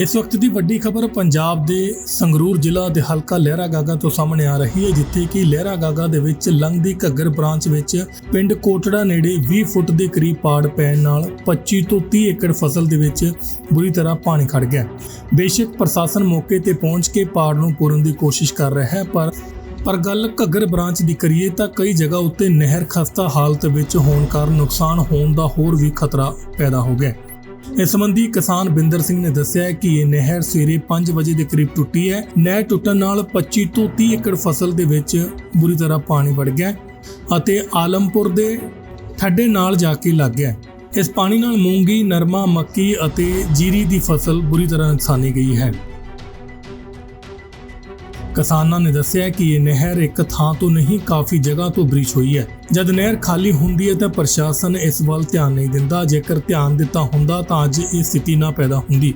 ਇਸ ਵਕਤ ਦੀ ਵੱਡੀ ਖਬਰ ਪੰਜਾਬ ਦੇ ਸੰਗਰੂਰ ਜ਼ਿਲ੍ਹਾ ਦੇ ਹਲਕਾ ਲਹਿਰਾ ਗਾਗਾ ਤੋਂ ਸਾਹਮਣੇ ਆ ਰਹੀ ਹੈ, ਜਿੱਥੇ ਕਿ ਲਹਿਰਾ ਗਾਗਾ ਦੇ ਵਿੱਚ ਲੰਘਦੀ ਘੱਗਰ ਬ੍ਰਾਂਚ ਵਿੱਚ ਪਿੰਡ ਕੋਟੜਾ ਨੇੜੇ 20 ਫੁੱਟ ਦੇ ਕਰੀਬ ਪਾੜ ਪੈਣ ਨਾਲ 25 ਤੋਂ 30 ਏਕੜ ਫਸਲ ਦੇ ਵਿੱਚ ਬੁਰੀ ਤਰ੍ਹਾਂ ਪਾਣੀ ਖੜ ਗਿਆ। ਬੇਸ਼ੱਕ ਪ੍ਰਸ਼ਾਸਨ ਮੌਕੇ ਤੇ ਪਹੁੰਚ ਕੇ ਪਾੜ ਨੂੰ ਪੂਰਨ ਦੀ ਕੋਸ਼ਿਸ਼ ਕਰ ਰਿਹਾ ਹੈ, ਪਰ ਪਰ ਗੱਲ ਘੱਗਰ ਬ੍ਰਾਂਚ ਦੀ ਕਰੀਏ ਤਾਂ ਕਈ ਜਗ੍ਹਾ ਉੱਤੇ ਨਹਿਰ ਖਸਤਾ ਹਾਲਤ ਵਿੱਚ ਹੋਣ ਕਾਰਨ ਨੁਕਸਾਨ ਹੋਣ ਦਾ ਹੋਰ ਵੀ ਖਤਰਾ ਪੈਦਾ ਹੋ ਗਿਆ। ਇਸ ਸੰਬੰਧੀ ਕਿਸਾਨ ਬਿੰਦਰ ਸਿੰਘ ਨੇ ਦੱਸਿਆ ਕਿ ਇਹ ਨਹਿਰ ਸਵੇਰੇ 5 ਵਜੇ ਦੇ ਕਰੀਬ ਟੁੱਟੀ ਹੈ। ਨਹਿਰ ਟੁੱਟਣ ਨਾਲ 25 ਤੋਂ 30 ਏਕੜ ਫਸਲ ਦੇ ਵਿੱਚ ਬੁਰੀ ਤਰ੍ਹਾਂ ਪਾਣੀ ਵੜ ਗਿਆ ਅਤੇ ਆਲਮਪੁਰ ਦੇ ਠੱਡੇ ਨਾਲ ਜਾ ਕੇ ਲੱਗ ਗਿਆ। ਇਸ ਪਾਣੀ ਨਾਲ ਮੂੰਗੀ, ਨਰਮਾ, ਮੱਕੀ ਅਤੇ ਜੀਰੀ ਦੀ ਫਸਲ ਬੁਰੀ ਤਰ੍ਹਾਂ ਨੁਕਸਾਨੀ ਗਈ ਹੈ। ਕਿਸਾਨਾਂ ਨੇ ਦੱਸਿਆ ਕਿ ਇਹ ਨਹਿਰ ਇੱਕ ਥਾਂ ਤੋਂ ਨਹੀਂ, ਕਾਫੀ ਜਗ੍ਹਾ ਤੋਂ ਬ੍ਰੀਚ ਹੋਈ ਹੈ। ਜਦ ਨਹਿਰ ਖਾਲੀ ਹੁੰਦੀ ਹੈ ਤਾਂ ਪ੍ਰਸ਼ਾਸਨ ਇਸ ਵੱਲ ਧਿਆਨ ਨਹੀਂ ਦਿੰਦਾ। ਜੇਕਰ ਧਿਆਨ ਦਿੱਤਾ ਹੁੰਦਾ ਤਾਂ ਅੱਜ ਇਹ ਸਥਿਤੀ ਨਾ ਪੈਦਾ ਹੁੰਦੀ।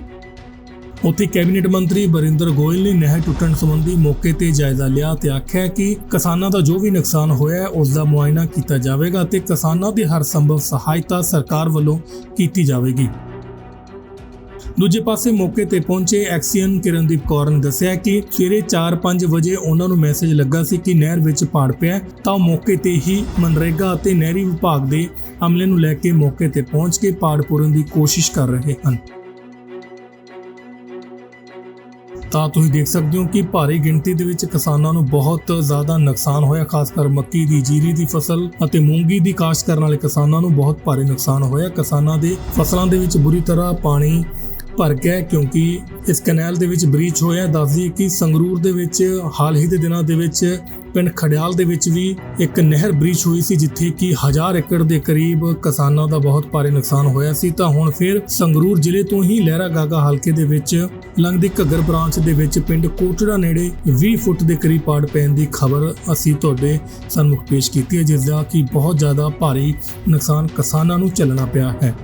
ਉੱਥੇ ਕੈਬਨਿਟ ਮੰਤਰੀ ਬਰਿੰਦਰ ਗੋਇਲ ਨੇ ਨਹਿਰ ਟੁੱਟਣ ਸੰਬੰਧੀ ਮੌਕੇ ਤੇ ਜਾਇਜ਼ਾ ਲਿਆ ਤੇ ਆਖਿਆ ਕਿ ਕਿਸਾਨਾਂ ਦਾ ਜੋ ਵੀ ਨੁਕਸਾਨ ਹੋਇਆ ਹੈ, ਉਸ ਦਾ ਮੁਆਇਨਾ ਕੀਤਾ ਜਾਵੇਗਾ ਤੇ ਕਿਸਾਨਾਂ ਦੀ ਹਰ ਸੰਭਵ ਸਹਾਇਤਾ ਸਰਕਾਰ ਵੱਲੋਂ ਕੀਤੀ ਜਾਵੇਗੀ। ਦੂਜੇ ਪਾਸੇ ਮੌਕੇ ਤੇ ਪਹੁੰਚੇ ਐਕਸੀਅਨ ਕਿਰਨਦੀਪ ਕੌਰ ਨੇ ਦੱਸਿਆ ਕਿ ਸਵੇਰੇ 4-5 ਵਜੇ ਉਹਨਾਂ ਨੂੰ ਮੈਸੇਜ ਲੱਗਾ ਸੀ ਕਿ ਨਹਿਰ ਵਿੱਚ ਪਾੜ ਪਿਆ ਤਾਂ ਮੌਕੇ ਤੇ ਹੀ ਮਨਰੇਗਾ ਅਤੇ ਨਹਿਰੀ ਵਿਭਾਗ ਦੇ ਅਮਲੇ ਨੂੰ ਲੈ ਕੇ ਮੌਕੇ ਤੇ ਪਹੁੰਚ ਕੇ ਪਾੜ ਪੂਰਨ ਦੀ ਕੋਸ਼ਿਸ਼ ਕਰ ਰਹੇ ਹਨ। ਤਾਂ ਤੁਸੀਂ ਦੇਖ ਸਕਦੇ ਹੋ ਕਿ ਭਾਰੀ ਗਿਣਤੀ ਦੇ ਵਿੱਚ ਕਿਸਾਨਾਂ ਨੂੰ ਬਹੁਤ ਜ਼ਿਆਦਾ ਨੁਕਸਾਨ ਹੋਇਆ, ਖਾਸ ਕਰ ਮੱਕੀ ਦੀ, ਜੀਰੀ ਦੀ ਫਸਲ ਅਤੇ ਮੂੰਗੀ ਦੀ ਕਾਸ਼ਤ ਕਰਨ ਵਾਲੇ ਕਿਸਾਨਾਂ ਨੂੰ ਬਹੁਤ ਭਾਰੀ ਨੁਕਸਾਨ ਹੋਇਆ। ਕਿਸਾਨਾਂ ਦੇ ਫਸਲਾਂ ਦੇ ਵਿੱਚ ਬੁਰੀ ਤਰ੍ਹਾਂ ਪਾਣੀ ਭਰ ਗਿਆ ਕਿਉਂਕਿ ਇਸ ਕੈਨਾਲ ਦੇ ਵਿੱਚ ਬ੍ਰੀਚ ਹੋਇਆ ਦੱਸਦੀ ਕਿ ਸੰਗਰੂਰ ਦੇ ਵਿੱਚ ਹਾਲ ਹੀ ਦੇ ਦਿਨਾਂ ਦੇ ਵਿੱਚ ਪਿੰਡ ਖੜਿਆਲ ਦੇ ਵਿੱਚ ਵੀ ਇੱਕ ਨਹਿਰ ਬ੍ਰੀਚ ਹੋਈ ਸੀ, ਜਿੱਥੇ ਕਿ ਹਜ਼ਾਰ ਏਕੜ ਦੇ ਕਰੀਬ ਕਿਸਾਨਾਂ ਦਾ ਬਹੁਤ ਭਾਰੀ ਨੁਕਸਾਨ ਹੋਇਆ ਸੀ। ਤਾਂ ਹੁਣ ਫਿਰ ਸੰਗਰੂਰ ਜ਼ਿਲ੍ਹੇ ਤੋਂ ਹੀ ਲਹਿਰਾ ਗਾਗਾ ਹਲਕੇ ਦੇ ਵਿੱਚ ਲੰਘਦੀ ਘੱਗਰ ਬ੍ਰਾਂਚ ਦੇ ਵਿੱਚ ਪਿੰਡ ਕੋਟੜਾ ਨੇੜੇ 20 ਫੁੱਟ ਦੇ ਕਰੀਬ ਪਾੜ ਪੈਣ ਦੀ ਖਬਰ ਅਸੀਂ ਤੁਹਾਡੇ ਸਾਹਮਣੇ ਪੇਸ਼ ਕੀਤੀ ਹੈ, ਜਿਸ ਦਾ ਕਿ ਬਹੁਤ ਜ਼ਿਆਦਾ ਭਾਰੀ ਨੁਕਸਾਨ ਕਿਸਾਨਾਂ ਨੂੰ ਝੱਲਣਾ ਪਿਆ ਹੈ।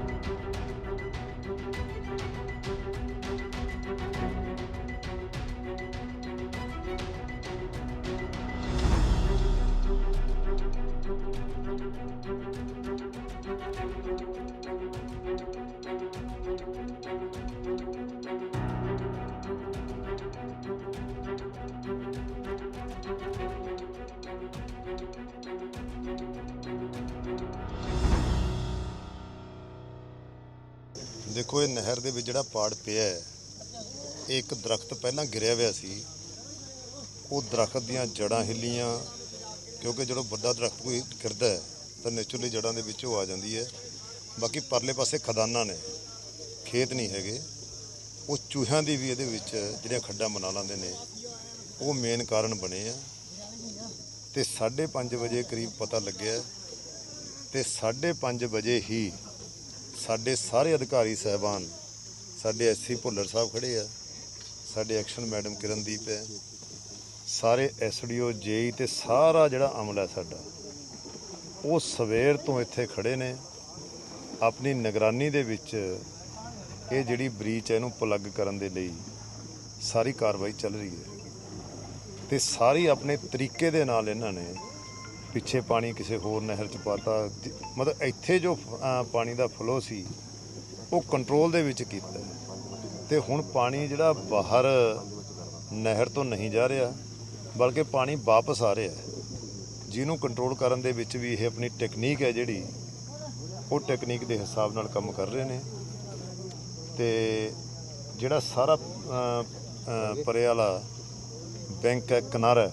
ਦੇਖੋ, ਇਹ ਨਹਿਰ ਦੇ ਵਿੱਚ ਜਿਹੜਾ ਪਾੜ ਪਿਆ ਹੈ, ਇਹ ਇੱਕ ਦਰਖਤ ਪਹਿਲਾਂ ਗਿਰਿਆ ਹੋਇਆ ਸੀ। ਉਹ ਦਰਖਤ ਦੀਆਂ ਜੜਾਂ ਹਿੱਲੀਆਂ, ਕਿਉਂਕਿ ਜਦੋਂ ਵੱਡਾ ਦਰਖਤ ਕੋਈ ਗਿਰਦਾ ਹੈ, ਤਾਂ ਨੇਚਰਲੀ ਜੜਾਂ ਦੇ ਵਿੱਚ ਉਹ ਆ ਜਾਂਦੀ ਹੈ। ਬਾਕੀ ਪਰਲੇ ਪਾਸੇ ਖਦਾਨਾਂ ਨੇ, ਖੇਤ ਨਹੀਂ ਹੈਗੇ। ਉਹ ਚੂਹਿਆਂ ਦੀ ਵੀ ਇਹਦੇ ਵਿੱਚ ਜਿਹੜੀਆਂ ਖੱਡਾਂ ਬਣਾ ਲੈਂਦੇ ਨੇ, ਉਹ ਮੇਨ ਕਾਰਨ ਬਣੇ ਆ। ਤੇ 5:30 ਵਜੇ ਕਰੀਬ ਪਤਾ ਲੱਗਿਆ, ਤੇ 5:30 ਵਜੇ ਹੀ ਸਾਡੇ ਸਾਰੇ ਅਧਿਕਾਰੀ ਸਹਿਬਾਨ, ਸਾਡੇ ਐਸਸੀ ਭੁੱਲਰ ਸਾਹਿਬ ਖੜੇ ਆ, ਸਾਡੇ ਐਕਸ਼ਨ ਮੈਡਮ ਕਿਰਨਦੀਪ ਹੈ, ਸਾਰੇ ਐਸਡੀਓ ਜੇਈ ਤੇ ਸਾਰਾ ਜਿਹੜਾ ਅਮਲਾ ਹੈ ਸਾਡਾ, ਉਹ ਸਵੇਰ ਤੋਂ ਇੱਥੇ ਖੜੇ ਨੇ। ਆਪਣੀ ਨਿਗਰਾਨੀ ਦੇ ਵਿੱਚ ਇਹ ਜਿਹੜੀ ਬ੍ਰੀਚ ਹੈ ਇਹਨੂੰ ਪਲੱਗ ਕਰਨ ਦੇ ਲਈ ਸਾਰੀ ਕਾਰਵਾਈ ਚੱਲ ਰਹੀ ਹੈ। ਤੇ ਸਾਰੀ ਆਪਣੇ ਤਰੀਕੇ ਦੇ ਨਾਲ ਇਹਨਾਂ ਨੇ ਪਿੱਛੇ ਪਾਣੀ ਕਿਸੇ ਹੋਰ ਨਹਿਰ ਚ ਪਾਤਾ। ਮਤਲਬ ਇੱਥੇ ਜੋ ਅ, ਪਾਣੀ ਦਾ ਫਲੋ ਸੀ ਉਹ ਕੰਟਰੋਲ ਦੇ ਵਿੱਚ ਕੀਤਾ। ਤੇ ਹੁਣ ਪਾਣੀ ਜਿਹੜਾ ਬਾਹਰ ਨਹਿਰ ਤੋਂ ਨਹੀਂ ਜਾ ਰਿਹਾ ਬਲਕਿ ਪਾਣੀ ਵਾਪਸ ਆ ਰਿਹਾ ਜਿਹਨੂੰ ਕੰਟਰੋਲ ਕਰਨ ਦੇ ਵਿੱਚ ਵੀ ਇਹ ਆਪਣੀ ਟੈਕਨੀਕ ਹੈ ਜਿਹੜੀ ਉਹ ਟੈਕਨੀਕ ਦੇ ਹਿਸਾਬ ਨਾਲ ਕੰਮ ਕਰ ਰਹੇ ਨੇ। ਤੇ ਜਿਹੜਾ ਸਾਰਾ ਪਰੇ ਵਾਲਾ ਬੈਂਕ ਹੈ ਕਿਨਾਰਾ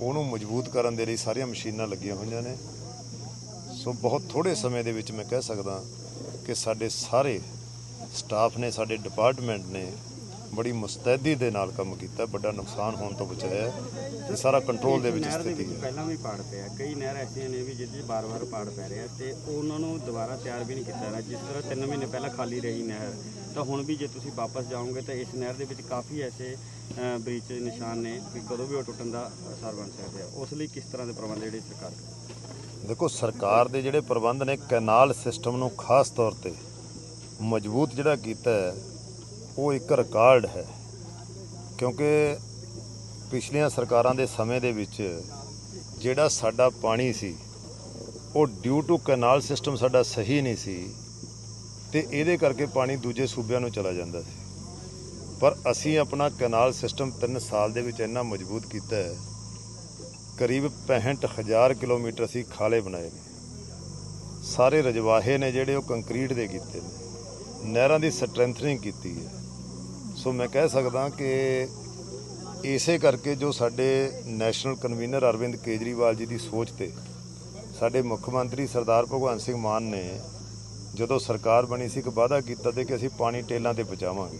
ਉਹਨੂੰ ਮਜ਼ਬੂਤ ਕਰਨ ਦੇ ਲਈ ਸਾਰੀਆਂ ਮਸ਼ੀਨਾਂ ਲੱਗੀਆਂ ਹੋਈਆਂ ਨੇ। ਸੋ ਬਹੁਤ ਥੋੜੇ ਸਮੇਂ ਦੇ ਵਿੱਚ ਮੈਂ ਕਹਿ ਸਕਦਾ ਕਿ ਸਾਡੇ ਸਾਰੇ ਸਟਾਫ ਨੇ ਸਾਡੇ ਡਿਪਾਰਟਮੈਂਟ ਨੇ ਬੜੀ ਮੁਸਤੈਦੀ ਦੇ ਨਾਲ ਕੰਮ ਕੀਤਾ ਵੱਡਾ ਨੁਕਸਾਨ ਹੋਣ ਤੋਂ ਬਚਾਇਆ ਤੇ ਸਾਰਾ ਕੰਟਰੋਲ ਦੇ ਵਿੱਚ ਸਥਿਤੀ ਹੈ। ਪਹਿਲਾਂ ਵੀ ਪਾੜ ਪਿਆ ਕਈ ਨਹਿਰ ਐਸੀਆਂ ਨੇ ਵੀ 'ਚ ਬਾਰ-ਬਾਰ ਪਾੜ ਪੈ ਰਿਹਾ ਤੇ ਉਹਨਾਂ ਨੂੰ ਦੁਬਾਰਾ ਤਿਆਰ ਵੀ ਨਹੀਂ ਕੀਤਾ ਜਾ ਜਿਸ ਤਰ੍ਹਾਂ 3 ਮਹੀਨੇ ਪਹਿਲਾਂ ਖਾਲੀ ਰਹੀ ਨਹਿਰ ਤਾਂ ਹੁਣ ਵੀ ਜੇ ਤੁਸੀਂ ਵਾਪਸ ਜਾਓਗੇ ਤਾਂ ਇਸ ਨਹਿਰ ਦੇ ਵਿੱਚ ਕਾਫੀ ਐਸੇ ਅ, ਨਿਸ਼ਾਨ ਨੇ ਵੀ ਕਦੋਂ ਵੀ ਉਹ ਟੁੱਟਣ ਦਾ ਅਸਰ ਬਣ ਸਕਦੇ ਆ। ਉਸ ਲਈ ਕਿਸ ਤਰ੍ਹਾਂ ਦੇ ਪ੍ਰਬੰਧ ਜਿਹੜੇ ਸਰਕਾਰ ਦੇਖੋ ਸਰਕਾਰ ਦੇ ਜਿਹੜੇ ਪ੍ਰਬੰਧ ਨੇ ਕੈਨਾਲ ਸਿਸਟਮ ਨੂੰ ਖਾਸ ਤੌਰ ਤੇ ਮਜ਼ਬੂਤ ਜਿਹੜਾ ਕੀਤਾ ਹੈ ਉਹ ਇੱਕ ਰਿਕਾਰਡ ਹੈ। ਕਿਉਂਕਿ ਪਿਛਲੀਆਂ ਸਰਕਾਰਾਂ ਦੇ ਸਮੇਂ ਦੇ ਵਿੱਚ ਜਿਹੜਾ ਸਾਡਾ ਪਾਣੀ ਸੀ ਉਹ ਡਿਊ ਟੂ ਕੈਨਾਲ ਸਿਸਟਮ ਸਾਡਾ ਸਹੀ ਨਹੀਂ ਸੀ ਤੇ ਇਹਦੇ ਕਰਕੇ ਪਾਣੀ ਦੂਜੇ ਸੂਬਿਆਂ ਨੂੰ ਚਲਾ ਜਾਂਦਾ ਸੀ। ਪਰ ਅਸੀਂ ਆਪਣਾ ਕਨਾਲ ਸਿਸਟਮ 3 ਸਾਲ ਦੇ ਵਿੱਚ ਇੰਨਾ ਮਜ਼ਬੂਤ ਕੀਤਾ ਹੈ। ਕਰੀਬ 65000 ਕਿਲੋਮੀਟਰ ਅਸੀਂ ਖਾਲੇ ਬਣਾਏ ਨੇ। ਸਾਰੇ ਰਜਵਾਹੇ ਨੇ ਜਿਹੜੇ ਉਹ ਕੰਕਰੀਟ ਦੇ ਕੀਤੇ ਨੇ। ਨਹਿਰਾਂ ਦੀ ਸਟਰੈਂਥਨਿੰਗ ਕੀਤੀ ਹੈ। ਸੋ ਮੈਂ ਕਹਿ ਸਕਦਾ ਕਿ ਇਸੇ ਕਰਕੇ ਜੋ ਸਾਡੇ ਨੈਸ਼ਨਲ ਕਨਵੀਨਰ ਅਰਵਿੰਦ ਕੇਜਰੀਵਾਲ ਜੀ ਦੀ ਸੋਚ ਤੇ ਸਾਡੇ ਮੁੱਖ ਮੰਤਰੀ ਸਰਦਾਰ ਭਗਵੰਤ ਸਿੰਘ ਮਾਨ ਨੇ ਜਦੋਂ ਸਰਕਾਰ ਬਣੀ ਸੀ ਇੱਕ ਵਾਅਦਾ ਕੀਤਾ ਤੇ ਕਿ ਅਸੀਂ ਪਾਣੀ ਟੇਲਾਂ ਤੇ ਪਹੁੰਚਾਵਾਂਗੇ।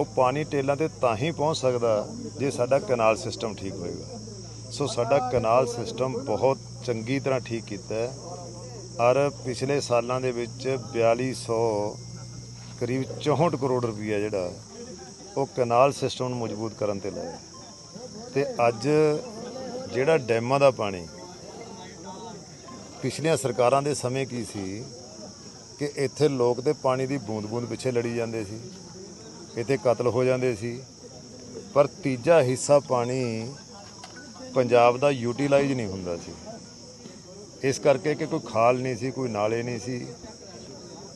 ਉਹ ਪਾਣੀ ਟੇਲਾਂ ਤੇ ਤਾਂ ਹੀ ਪਹੁੰਚ ਸਕਦਾ ਜੇ ਸਾਡਾ ਕਨਾਲ ਸਿਸਟਮ ਠੀਕ ਹੋਏਗਾ। ਸੋ ਸਾਡਾ ਕਨਾਲ ਸਿਸਟਮ ਬਹੁਤ ਚੰਗੀ ਤਰ੍ਹਾਂ ਠੀਕ ਕੀਤਾ ਹੈ। ਔਰ ਪਿਛਲੇ ਸਾਲਾਂ ਦੇ ਵਿੱਚ 4200 ਕਰੀਬ 64 ਕਰੋੜ ਰੁਪਈਆ ਜਿਹੜਾ ਉਹ ਕਨਾਲ ਸਿਸਟਮ ਨੂੰ ਮਜ਼ਬੂਤ ਕਰਨ ਤੇ ਲਾਇਆ। ਤੇ ਅੱਜ ਜਿਹੜਾ ਡੈਮਾਂ ਦਾ ਪਾਣੀ ਪਿਛਲੀਆਂ ਸਰਕਾਰਾਂ ਦੇ ਸਮੇਂ ਕੀ ਸੀ ਕਿ ਇੱਥੇ ਲੋਕ ਤੇ ਪਾਣੀ ਦੀ ਬੂੰਦ-ਬੂੰਦ ਪਿੱਛੇ ਲੜੀ ਜਾਂਦੇ ਸੀ। ਇੱਥੇ ਕਤਲ ਹੋ ਜਾਂਦੇ ਸੀ। ਪਰ ਤੀਜਾ ਹਿੱਸਾ ਪਾਣੀ ਪੰਜਾਬ ਦਾ ਯੂਟਿਲਾਈਜ਼ ਨਹੀਂ ਹੁੰਦਾ ਸੀ। ਇਸ ਕਰਕੇ ਕਿ ਕੋਈ ਖਾਲ ਨਹੀਂ ਸੀ, ਕੋਈ ਨਾਲੇ ਨਹੀਂ ਸੀ।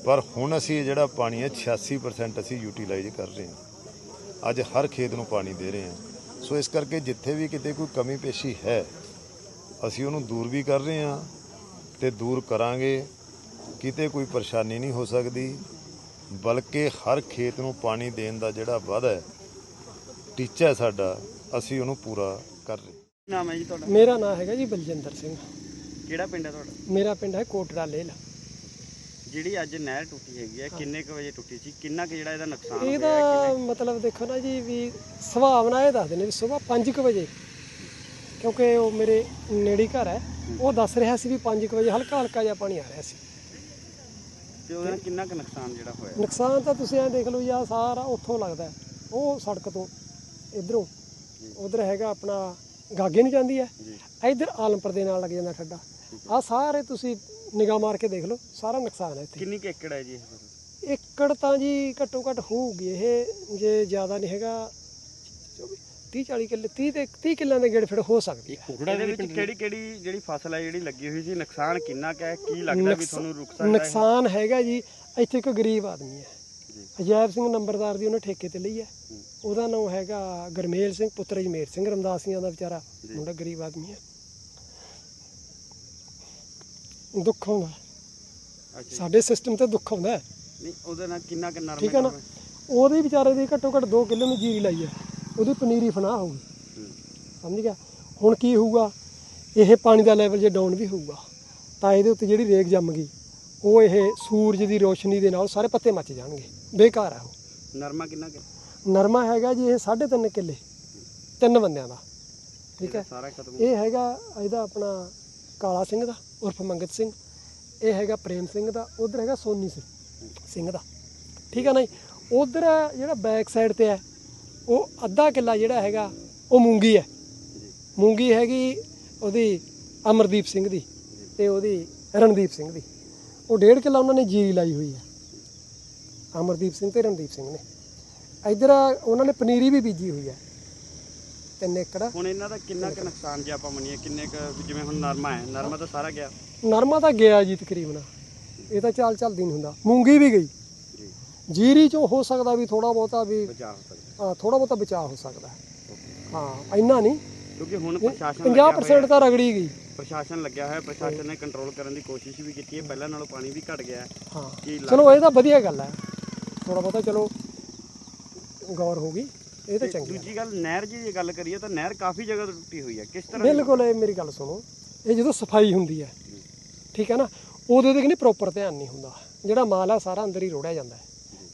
ਪਰ ਹੁਣ ਅਸੀਂ ਇਹ ਜਿਹੜਾ ਪਾਣੀ ਹੈ 86% ਅਸੀਂ ਯੂਟਿਲਾਈਜ਼ ਕਰ ਰਹੇ ਹਾਂ। ਅੱਜ ਹਰ ਖੇਤ ਨੂੰ ਪਾਣੀ ਦੇ ਰਹੇ ਹਾਂ। ਸੋ ਇਸ ਕਰਕੇ ਜਿੱਥੇ ਵੀ ਕਿਤੇ ਕੋਈ ਕਮੀ ਪੇਸ਼ੀ ਹੈ, ਅਸੀਂ ਉਹਨੂੰ ਦੂਰ ਵੀ ਕਰ ਰਹੇ ਹਾਂ ਤੇ ਦੂਰ ਕਰਾਂਗੇ। ਕਿਤੇ ਕੋਈ ਪਰੇਸ਼ਾਨੀ ਨਹੀਂ ਹੋ ਸਕਦੀ। ਬਲਕਿ ਹਰ ਖੇਤ ਨੂੰ ਪਾਣੀ ਦੇਣ ਦਾ ਜਿਹੜਾ ਵਾਅਦਾ ਹੈ ਟੀਚਾ ਹੈ ਸਾਡਾ ਅਸੀਂ ਉਹਨੂੰ ਪੂਰਾ ਕਰ ਰਹੇ ਹਾਂ। ਕੀ ਨਾਮ ਹੈ ਜੀ ਤੁਹਾਡਾ? ਮੇਰਾ ਨਾਮ ਹੈਗਾ ਜੀ ਬਲਜਿੰਦਰ ਸਿੰਘ। ਕਿਹੜਾ ਪਿੰਡ ਹੈ ਤੁਹਾਡਾ? ਮੇਰਾ ਪਿੰਡ ਹੈ ਕੋਟੜਾ ਲੇਲ ਜਿਹੜੀ ਅੱਜ ਨਹਿਰ ਟੁੱਟੀ ਹੈਗੀ ਹੈ ਕਿੰਨੇ ਕੁ ਵਜੇ ਟੁੱਟੀ ਸੀ? ਕਿੰਨਾ ਕੁ ਜਿਹੜਾ ਇਹਦਾ ਨੁਕਸਾਨ ਹੋਇਆ ਇਹਦਾ ਮਤਲਬ ਦੇਖੋ ਨਾ ਜੀ ਵੀ ਸੁਭਾਵਨਾ ਇਹ ਦੱਸਦੇ ਨੇ ਵੀ ਸਵੇਰ 5:00 ਵਜੇ। ਕਿਉਂਕਿ ਉਹ ਮੇਰੇ ਨੇੜੇ ਘਰ ਹੈ। ਉਹ ਦੱਸ ਰਿਹਾ ਸੀ ਵੀ 5:00 ਵਜੇ ਹਲਕਾ ਹਲਕਾ ਜਿਹਾ ਪਾਣੀ ਆ ਰਿਹਾ ਸੀ। ਤੇ ਉਹਦੇ ਨਾਲ ਕਿੰਨਾ ਕੁ ਨੁਕਸਾਨ ਜਿਹੜਾ ਹੋਇਆ? ਨੁਕਸਾਨ ਤਾਂ ਤੁਸੀਂ ਐ ਦੇਖ ਲਓ ਜੀ ਆਹ ਸਾਰਾ ਉੱਥੋਂ ਲੱਗਦਾ ਹੈ। ਉਹ ਸੜਕ ਤੋਂ ਇਧਰੋਂ। ਉਧਰ ਹੈਗਾ ਆਪਣਾ ਗਾਗੇ ਨੂੰ ਜਾਂਦੀ ਹੈ। ਇਧਰ ਆਲਮਪੁਰ ਦੇ ਨਾਲ ਲੱਗ ਜਾਂਦਾ ਠੱਡਾ ਆ ਸਾਰੇ ਤੁਸੀਂ ਨਿਗਾਹ ਮਾਰ ਕੇ ਦੇਖ ਲਓ ਸਾਰਾ ਨੁਕਸਾਨ ਹੈ ਇੱਥੇ। ਕਿੰਨੀ ਕੁ ਏਕੜ ਹੈ ਜੀ ਇਹ? ਫਸਲ? ਏਕੜ ਤਾਂ ਜੀ ਘੱਟੋ ਘੱਟ ਹੋਊਗੀ ਇਹ ਜੇ ਜ਼ਿਆਦਾ ਨਹੀਂ ਹੈਗਾ 30 40 ਕਿੱਲੇ 30 ਤੇ 30 ਕਿੱਲਿਆਂ ਦੇ ਗੇੜ ਫਿਰ ਹੋ ਸਕਦੀ ਹੈ। ਇਹਦੇ ਵਿੱਚ ਕਿਹੜੀ ਕਿਹੜੀ ਜਿਹੜੀ ਫਸਲ ਹੈ ਜਿਹੜੀ ਲੱਗੀ ਹੋਈ ਸੀ ਨੁਕਸਾਨ ਕਿੰਨਾ ਕੁ ਹੈ? ਕੀ ਲੱਗਦਾ ਵੀ ਤੁਹਾਨੂੰ ਰੁਕ ਸਕਦਾ ਹੈ? ਨੁਕਸਾਨ ਹੈਗਾ ਜੀ ਇੱਥੇ ਇੱਕ ਗਰੀਬ ਆਦਮੀ ਹੈ। ਜੀ। ਅਜੈਬ ਸਿੰਘ ਨੰਬਰਦਾਰ ਦੀ ਉਹਨੇ ਠੇਕੇ ਤੇ ਲਈ ਹੈ। ਉਹਦਾ ਨਾਮ ਹੈਗਾ ਗਰਮੇਲ ਸਿੰਘ ਪੁੱਤਰ ਜਮੇਰ ਸਿੰਘ ਰਮਦਾਸੀਆਂ ਦਾ ਵਿਚਾਰਾ ਮੁੰਡਾ ਗਰੀਬ ਆਦਮੀ ਹੈ। ਦੁੱਖ ਆਉਂਦਾ। ਸਾਡੇ ਸਿਸਟਮ ਤੇ ਦੁੱਖ ਆਉਂਦਾ ਹੈ। ਨਹੀਂ ਉਹਦੇ ਨਾਲ ਕਿੰਨਾ ਕੁ ਨਰਮ ਠੀਕ ਹੈ ਨਾ? ਉਹਦੇ ਵਿਚਾਰੇ ਦੀ ਘੱਟੋ ਘੱਟ 2 ਕਿੱਲੇ ਨੂੰ ਜੀਰੀ ਲਾਈ ਹੈ। ਉਹਦੀ ਪਨੀਰੀ ਫਨਾਹ ਹੋਊਗੀ। ਸਮਝ ਗਿਆ? ਹੁਣ ਕੀ ਹੋਊਗਾ? ਇਹ ਪਾਣੀ ਦਾ ਲੈਵਲ ਜੇ ਡਾਊਨ ਵੀ ਹੋਊਗਾ ਤਾਂ ਇਹਦੇ ਉੱਤੇ ਜਿਹੜੀ ਰੇਗ ਜੰਮ ਗਈ ਉਹ ਇਹ ਸੂਰਜ ਦੀ ਰੋਸ਼ਨੀ ਦੇ ਨਾਲ ਸਾਰੇ ਪੱਤੇ ਮੱਚ ਜਾਣਗੇ। ਬੇਕਾਰ ਹੈ ਉਹ। ਨਰਮਾ ਕਿੰਨਾ ਕੁ? ਨਰਮਾ ਹੈਗਾ ਜੀ ਇਹ 3.5 ਕਿੱਲੇ ਤਿੰਨ ਬੰਦਿਆਂ ਦਾ। ਠੀਕ ਹੈ? ਇਹ ਹੈਗਾ ਇਹਦਾ ਆਪਣਾ ਕਾਲਾ ਸਿੰਘ ਦਾ ਉਰਫ ਮੰਗਤ ਸਿੰਘ। ਇਹ ਹੈਗਾ ਪ੍ਰੇਮ ਸਿੰਘ ਦਾ ਉਧਰ ਹੈਗਾ ਸੋਨੀ ਸਿੰਘ ਸਿੰਘ ਦਾ। ਠੀਕ ਹੈ ਨਾ ਜੀ? ਉਧਰ ਜਿਹੜਾ ਬੈਕ ਸਾਈਡ ਤੇ ਹੈ ਉਹ ਅੱਧਾ ਕਿੱਲਾ ਜਿਹੜਾ ਹੈਗਾ ਉਹ ਮੂੰਗੀ ਹੈ। ਮੂੰਗੀ ਹੈਗੀ ਉਹਦੀ ਅਮਰਦੀਪ ਸਿੰਘ ਦੀ ਤੇ ਉਹਦੀ ਰਣਦੀਪ ਸਿੰਘ ਦੀ। ਉਹ ਡੇਢ ਕਿੱਲਾ ਉਹਨਾਂ ਨੇ ਜੀਰੀ ਲਾਈ ਹੋਈ ਹੈ। ਅਮਰਦੀਪ ਸਿੰਘ ਤੇ ਰਣਦੀਪ ਸਿੰਘ ਨੇ। ਇਧਰ ਉਹਨਾਂ ਨੇ ਪਨੀਰੀ ਵੀ ਬੀਜੀ ਹੋਈ ਹੈ। ਤਿੰਨ ਏਕੜ। ਹੁਣ ਇਹਨਾਂ ਦਾ ਕਿੰਨਾ ਕੁ ਨੁਕਸਾਨ ਜੇ ਆਪਾਂ ਮੰਨੀਏ ਕਿੰਨੇ ਕੁ ਜਿਵੇਂ ਹੁਣ ਨਰਮਾ ਹੈ ਨਰਮਾ ਤਾਂ ਸਾਰਾ ਗਿਆ। ਨਰਮਾ ਤਾਂ ਗਿਆ ਜੀ ਤਕਰੀਬਨ। ਇਹ ਤਾਂ ਚਾਲ ਚੱਲਦੀ ਨਹੀਂ ਹੁੰਦਾ। ਮੂੰਗੀ ਵੀ ਗਈ। ਜੀਰੀ ਚੋਂ ਹੋ ਸਕਦਾ ਵੀ ਥੋੜਾ ਬਹੁਤਾ ਵੀ ਬਚਾ ਥੋੜਾ ਬਹੁਤਾ ਬਚਾਅ ਹੋ ਸਕਦਾ ਹੈ। ਹਾਂ ਇੰਨਾ ਨਹੀਂ। ਕਿਉਂਕਿ ਹੁਣ ਪ੍ਰਸ਼ਾਸਨ ਲੱਗਿਆ 50% ਤਾਂ ਰਗੜੀ ਗਈ। ਪ੍ਰਸ਼ਾਸਨ ਲੱਗਿਆ ਹੋਇਆ ਪ੍ਰਸ਼ਾਸਨ ਨੇ ਕੰਟਰੋਲ ਕਰਨ ਦੀ ਕੋਸ਼ਿਸ਼ ਵੀ ਕੀਤੀ ਹੈ। ਪਹਿਲਾਂ ਨਾਲੋਂ ਪਾਣੀ ਵੀ ਘਟ ਗਿਆ ਹੈ। ਹਾਂ। ਕੀ ਲੱਗ- ਚਲੋ ਇਹ ਤਾਂ ਵਧੀਆ ਗੱਲ ਹੈ। ਥੋੜਾ ਬਹੁਤਾ ਚਲੋ ਗੌਰ ਹੋ ਗਈ। ਇਹ ਤਾਂ ਚੰਗੀ ਦੂਜੀ ਗੱਲ ਨਹਿਰ ਜੀ ਦੀ ਗੱਲ ਕਰੀਏ ਤਾਂ ਨਹਿਰ ਕਾਫੀ ਜਗ੍ਹਾ ਤੋਂ ਟੁੱਟੀ ਹੋਈ ਹੈ। ਕਿਸ ਤਰ੍ਹਾਂ ਬਿਲਕੁਲ ਇਹ ਮੇਰੀ ਗੱਲ ਸੁਣੋ। ਇਹ ਜਦੋਂ ਸਫ਼ਾਈ ਹੁੰਦੀ ਹੈ ਠੀਕ ਹੈ ਨਾ ਉਹਦੇ ਤੇ ਨਹੀਂ ਪ੍ਰੋਪਰ ਧਿਆਨ ਨਹੀਂ ਹੁੰਦਾ। ਜਿਹੜਾ ਮਾਲ ਆ ਸਾਰਾ ਅੰਦਰ ਹੀ ਰੋੜਿਆ ਜਾਂਦਾ ਹੈ।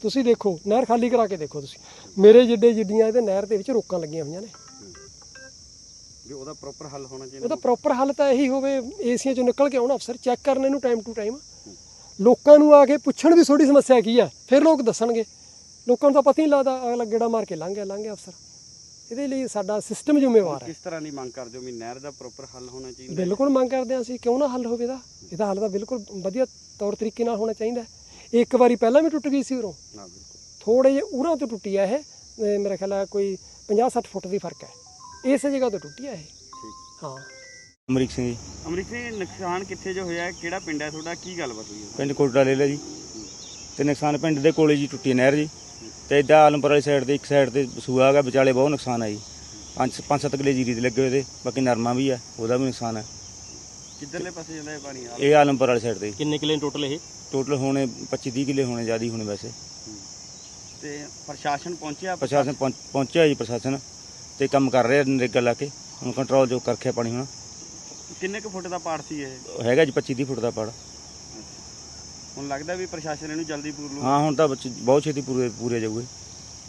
ਤੁਸੀਂ ਦੇਖੋ ਨਹਿਰ ਖਾਲੀ ਕਰਾ ਕੇ ਦੇਖੋ ਤੁਸੀਂ। ਮੇਰੇ ਜਿੱਡੇ ਜਿੱਡੀਆਂ ਇਹਦੇ ਨਹਿਰ ਦੇ ਵਿੱਚ ਰੋਕਾਂ ਲੱਗੀਆਂ ਹੋਈਆਂ ਨੇ। ਵੀ ਉਹਦਾ ਪ੍ਰੋਪਰ ਹੱਲ ਹੋਣਾ ਚਾਹੀਦਾ। ਉਹਦਾ ਪ੍ਰੋਪਰ ਹੱਲ ਤਾਂ ਇਹੀ ਹੋਵੇ ਏਸੀਆਂ ਚੋਂ ਨਿਕਲ ਕੇ ਆਉਣ ਅਫਸਰ ਚੈੱਕ ਕਰਨ ਇਹਨੂੰ ਟਾਈਮ ਟੂ ਟਾਈਮ ਲੋਕਾਂ ਨੂੰ ਆ ਕੇ ਪੁੱਛਣ ਵੀ ਤੁਹਾਡੀ ਸਮੱਸਿਆ ਕੀ ਹੈ ਫਿਰ ਲੋਕ ਦੱਸਣਗੇ। ਲੋਕਾਂ ਨੂੰ ਤਾਂ ਪਤਾ ਹੀ ਲੱਗਦਾ ਅਗਲਾ ਗੇੜਾ ਮਾਰ ਕੇ ਲੰਘ ਗਿਆ ਲੰਘ ਗਿਆ ਅਫਸਰ। ਇਹਦੇ ਲਈ ਸਾਡਾ ਸਿਸਟਮ ਜ਼ਿੰਮੇਵਾਰ ਹੈ। ਕਿਸ ਤਰ੍ਹਾਂ ਦੀ ਮੰਗ ਕਰਦੇ ਹੋ ਵੀ ਨਹਿਰ ਦਾ ਪ੍ਰੋਪਰ ਹੱਲ ਹੋਣਾ ਚਾਹੀਦਾ? ਬਿਲਕੁਲ ਮੰਗ ਕਰਦੇ ਹਾਂ ਅਸੀਂ ਕਿਉਂ ਨਾ ਹੱਲ ਹੋਵੇ ਇਹਦਾ। ਇਹਦਾ ਹੱਲ ਤਾਂ ਬਿਲਕੁਲ ਵਧੀਆ ਤੌਰ ਤਰੀਕੇ ਨਾਲ ਹੋਣਾ ਚਾਹੀਦਾ। ਇਹ ਇੱਕ ਵਾਰੀ ਪਹਿਲਾਂ ਵੀ ਟੁੱਟ ਗਈ ਸੀ ਉਰੋਂ। ਨਾ ਬਿਲਕੁਲ। ਥੋੜੇ ਜਿਹੇ ਉਰਾਂ ਤੋਂ ਟੁੱਟੀ ਆ ਇਹ ਮੇਰਾ ਖਿਆਲ ਹੈ ਕੋਈ 50-60 ਫੁੱਟ ਦੀ ਫ਼ਰਕ ਹੈ ਇਸੇ ਜਗ੍ਹਾ ਤੋਂ ਟੁੱਟੀ ਆ ਇਹ। ਠੀਕ। ਹਾਂ। ਅਮਰੀਕ ਸਿੰਘ ਜੀ। ਅਮਰੀਕ ਸਿੰਘ ਨੁਕਸਾਨ ਕਿੱਥੇ ਜੋ ਹੋਇਆ ਹੈ? ਕਿਹੜਾ ਪਿੰਡ ਹੈ ਤੁਹਾਡਾ ਕੀ ਗੱਲਬਾਤ ਹੋਈ? ਹੈ ਪਿੰਡ ਕੋਟੜਾ ਲੈ ਲਿਆ ਜੀ। ਤੇ ਨੁਕਸਾਨ ਪਿੰਡ ਦੇ ਕੋਲੇ ਜੀ ਟੁੱਟੀ ਨਹਿਰ ਜੀ। ਤੇ ਇਦਾਂ ਆਲਮਪੁਰ ਵਾਲੀ ਸਾਈਡ ਤੇ ਇੱਕ ਸਾਈਡ ਤੇ ਸੂਆ ਹੈਗਾ ਵਿਚਾਲੇ ਬਹੁਤ ਨੁਕਸਾਨ ਹੈ ਜੀ। ਪੰਜ ਪੰਜ ਸੱਤ ਕਿਲੇ ਜੀਰੀ ਦੇ ਲੱਗੇ ਹੋਏ ਤੇ ਬਾਕੀ ਨਰਮਾ ਵੀ ਹੈ ਉਹਦਾ ਵੀ ਨੁਕਸਾਨ ਹੈ ਕਿੱਧਰਲੇ ਪਾਸੇ ਜਾਂਦਾ ਇਹ ਪਾਣੀ? ਇਹ ਆਲਮਪੁਰ ਵਾਲੀ ਸਾਈਡ ਤੇ। ਕਿੰਨੇ ਕਿਲੇ ਟੋਟਲ ਇਹ? ਟੋਟਲ ਹੋਣੇ 25 30 ਕਿਲੇ ਹੋਣੇ ਜ਼ਿਆਦਾ ਹੋਣੇ ਵੈਸੇ। ਤੇ ਪ੍ਰਸ਼ਾਸਨ ਪਹੁੰਚਿਆ ਪ੍ਰਸ਼ਾਸਨ ਪਹੁੰਚ- ਪਹੁੰਚਿਆ ਜੀ ਪ੍ਰਸ਼ਾਸਨ ਤੇ ਕੰਮ ਕਰ ਰਿਹਾ ਨਰੇਗਾ ਲਾ ਕੇ। ਹੁਣ ਕੰਟਰੋਲ ਜੋ ਕਰਖਿਆ ਪਾਣੀ ਹੁਣ। ਕਿੰਨੇ ਕੁ ਫੁੱਟ ਦਾ ਪਾੜ ਸੀ ਇਹ? ਹੈਗਾ ਜੀ 25 30 ਫੁੱਟ ਦਾ ਪੜ। ਹੁਣ ਲੱਗਦਾ ਵੀ ਪ੍ਰਸ਼ਾਸਨ ਇਹਨੂੰ ਜਲਦੀ ਪੂਰ ਲੂ ਹਾਂ ਹੁਣ ਤਾਂ ਬੱਚੇ ਬਹੁਤ ਛੇਤੀ ਪੂਰੇ ਪੂਰੇ ਜਾਊਗੇ।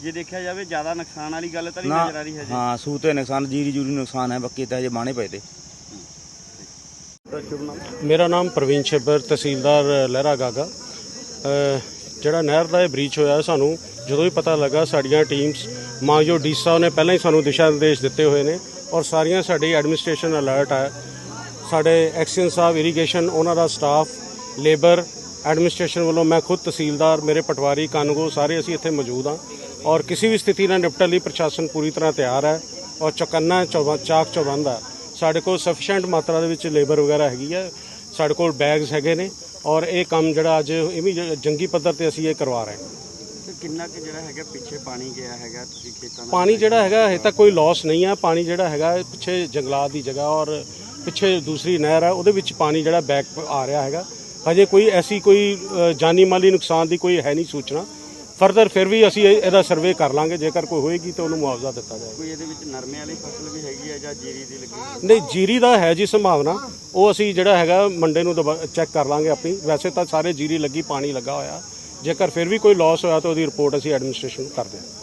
ਜੇ ਦੇਖਿਆ ਜਾਵੇ ਜ਼ਿਆਦਾ ਨੁਕਸਾਨ ਵਾਲੀ ਗੱਲ ਤਾਂ ਨਹੀਂ ਨਜ਼ਰ ਆ ਰਹੀ ਹੈ ਜੀ ਹਾਂ ਸੂ ਤੇ ਨੁਕਸਾਨ ਜੀਰੀ ਜੂਰੀ ਨੁਕਸਾਨ ਹੈ ਬਾਕੀ ਤਾਂ ਹਜੇ ਬਾਣੇ ਪਏ ਤੇ। ਮੇਰਾ ਨਾਮ ਪ੍ਰਵੀਨ ਛੇਬਰ, ਤਹਿਸੀਲਦਾਰ ਲਹਿਰਾ ਗਾਗਾ। ਜਿਹੜਾ ਨਹਿਰ ਦਾ ਇਹ ਬ੍ਰੀਚ ਹੋਇਆ ਸਾਨੂੰ ਜਦੋਂ ਹੀ ਪਤਾ ਲੱਗਾ, ਸਾਡੀਆਂ ਟੀਮਸ ਮਾਂਜੋ ਡੀਸਾ ਨੇ ਪਹਿਲਾਂ ਹੀ ਸਾਨੂੰ ਦਿਸ਼ਾ ਨਿਰਦੇਸ਼ ਦਿੱਤੇ ਹੋਏ ਨੇ ਔਰ ਸਾਰੀਆਂ ਸਾਡੀ ਐਡਮਿਨਿਸਟ੍ਰੇਸ਼ਨ ਅਲਰਟ ਹੈ। ਸਾਡੇ ਐਕਸੀਅਨ ਸਾਹਿਬ ਇਰੀਗੇਸ਼ਨ, ਉਹਨਾਂ ਦਾ ਸਟਾਫ, ਲੇਬਰ, ਐਡਮਿਨਿਸਟ੍ਰੇਸ਼ਨ ਵੱਲੋਂ ਮੈਂ ਖੁਦ ਤਹਿਸੀਲਦਾਰ, ਮੇਰੇ ਪਟਵਾਰੀ, ਕਾਨੂੰਗੋ ਸਾਰੇ ਅਸੀਂ ਇੱਥੇ ਮੌਜੂਦ ਹਾਂ ਔਰ ਕਿਸੇ ਵੀ ਸਥਿਤੀ ਨਾਲ ਨਿਪਟਣ ਲਈ ਪ੍ਰਸ਼ਾਸਨ ਪੂਰੀ ਤਰ੍ਹਾਂ ਤਿਆਰ ਹੈ ਔਰ ਚੌਕੰਨਾ, ਚੌਬਾ ਚਾਕ ਚੌਬੰਦ ਹੈ। ਸਾਡੇ ਕੋਲ ਸਫੀਸ਼ੀਐਂਟ ਮਾਤਰਾ ਦੇ ਵਿੱਚ ਲੇਬਰ ਵਗੈਰਾ ਹੈਗੀ ਹੈ ਸਾਡੇ ਕੋਲ ਬੈਗਸ ਹੈਗੇ ਨੇ ਔਰ ਇਹ ਕੰਮ ਜਿਹੜਾ ਅੱਜ ਇਹ ਵੀ ਜੰਗੀ ਪੱਧਰ ਤੇ ਅਸੀਂ ਇਹ ਕਰਵਾ ਰਹੇ ਹਾਂ। ਤੇ ਕਿੰਨਾ ਕੁ ਜਿਹੜਾ ਹੈਗਾ ਪਿੱਛੇ ਪਾਣੀ ਗਿਆ ਹੈਗਾ ਤੁਸੀਂ ਖੇਤਾਂ ਦਾ ਪਾਣੀ ਜਿਹੜਾ ਹੈਗਾ ਹਜੇ ਤੱਕ ਕੋਈ ਲਾਸ ਨਹੀਂ ਹੈ ਪਾਣੀ ਜਿਹੜਾ ਹੈਗਾ ਇਹ ਪਿੱਛੇ ਜੰਗਲਾਤ ਦੀ ਜਗ੍ਹਾ ਔਰ ਪਿੱਛੇ ਦੂਸਰੀ ਨਹਿਰ ਹੈ ਉਹਦੇ ਵਿੱਚ ਪਾਣੀ ਜਿਹੜਾ ਬੈਕ ਆ ਰਿਹਾ ਹੈਗਾ। ਹਜੇ ਕੋਈ ਐਸੀ ਕੋਈ ਜਾਨੀ ਮਾਲੀ ਨੁਕਸਾਨ ਦੀ ਕੋਈ ਹੈ ਨਹੀਂ ਸੂਚਨਾ। ਫਰਦਰ ਫਿਰ ਵੀ ਅਸੀਂ ਇਹ- ਇਹਦਾ ਸਰਵੇ ਕਰ ਲਾਂਗੇ। ਜੇਕਰ ਕੋਈ ਹੋਏਗੀ ਤਾਂ ਉਹਨੂੰ ਮੁਆਵਜ਼ਾ ਦਿੱਤਾ ਜਾਏਗਾ। ਕੋਈ ਇਹਦੇ ਵਿੱਚ ਨਰਮੇ ਵਾਲੀ ਫਸਲ ਵੀ ਹੈਗੀ ਹੈ ਜਾਂ ਜੀਰੀ ਦੀ ਲੱਗੀ ਨਹੀਂ ਜੀਰੀ ਦਾ ਹੈ ਜੀ ਸੰਭਾਵਨਾ। ਉਹ ਅਸੀਂ ਜਿਹੜਾ ਹੈਗਾ ਮੰਡੇ ਨੂੰ ਚੈੱਕ ਕਰ ਲਾਂਗੇ ਆਪਣੀ। ਵੈਸੇ ਤਾਂ ਸਾਰੇ ਜੀਰੀ ਲੱਗੀ ਪਾਣੀ ਲੱਗਾ ਹੋਇਆ। ਜੇਕਰ ਫਿਰ ਵੀ ਕੋਈ ਲਾਸ ਹੋਇਆ ਤਾਂ ਉਹਦੀ ਰਿਪੋਰਟ ਅਸੀਂ ਐਡਮਿਨਿਸਟ੍ਰੇਸ਼ਨ ਨੂੰ ਕਰਦੇ ਹਾਂ